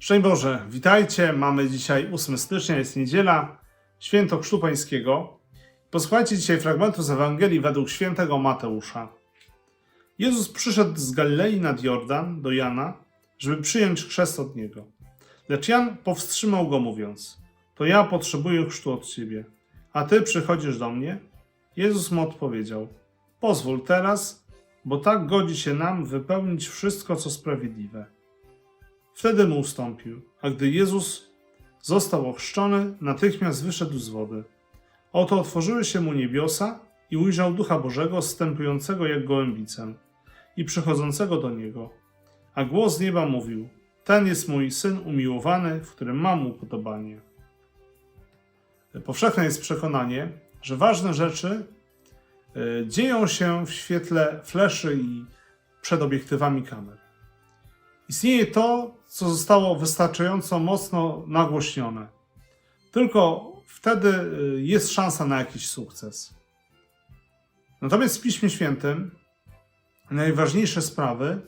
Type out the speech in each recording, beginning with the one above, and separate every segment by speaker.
Speaker 1: Szczęść Boże, witajcie. Mamy dzisiaj 8 stycznia, jest niedziela, święto Chrztu Pańskiego. Posłuchajcie dzisiaj fragmentu z Ewangelii według świętego Mateusza. Jezus przyszedł z Galilei nad Jordan do Jana, żeby przyjąć chrzest od niego. Lecz Jan powstrzymał go, mówiąc: To ja potrzebuję chrztu od ciebie, a ty przychodzisz do mnie? Jezus mu odpowiedział: Pozwól teraz, bo tak godzi się nam wypełnić wszystko, co sprawiedliwe. Wtedy mu ustąpił, a gdy Jezus został ochrzczony, natychmiast wyszedł z wody. Oto otworzyły się mu niebiosa i ujrzał Ducha Bożego zstępującego jak gołębicę i przychodzącego do niego. A głos z nieba mówił: Ten jest mój syn umiłowany, w którym mam upodobanie. Powszechne jest przekonanie, że ważne rzeczy e, dzieją się w świetle fleszy i przed obiektywami kamer. Istnieje to, co zostało wystarczająco mocno nagłośnione. Tylko wtedy y, jest szansa na jakiś sukces. Natomiast w Piśmie Świętym najważniejsze sprawy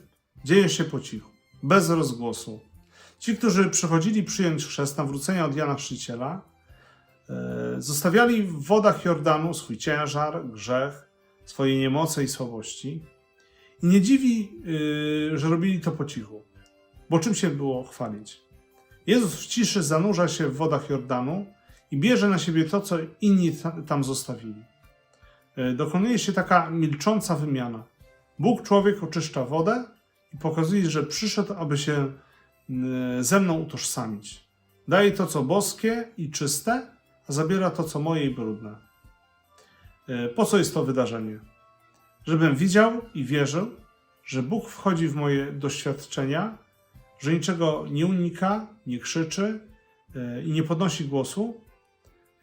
Speaker 1: dzieją się po cichu, bez rozgłosu. Ci, którzy przychodzili przyjąć chrzest nawrócenia od Jana Chrzciciela, e, zostawiali w wodach Jordanu swój ciężar, grzech, swoje niemoce i słabości. I nie dziwi, y, że robili to po cichu, bo czym się było chwalić? Jezus w ciszy zanurza się w wodach Jordanu i bierze na siebie to, co inni ta- tam zostawili. Y, Dokonuje się taka milcząca wymiana. Bóg człowiek oczyszcza wodę i pokazuje, że przyszedł, aby się y, ze mną utożsamić. Daje to, co boskie i czyste, a zabiera to, co moje i brudne. Y, Po co jest to wydarzenie? żebym widział i wierzył, że Bóg wchodzi w moje doświadczenia, że niczego nie unika, nie krzyczy e, i nie podnosi głosu,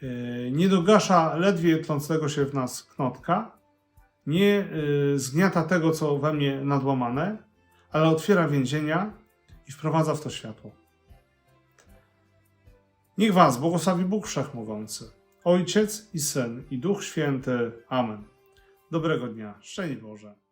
Speaker 1: e, nie dogasza ledwie tlącego się w nas knotka, nie e, zgniata tego, co we mnie nadłamane, ale otwiera więzienia i wprowadza w to światło. Niech Was błogosławi Bóg Wszechmogący, Ojciec i Syn i Duch Święty. Amen. Dobrego dnia. Szczęść Boże.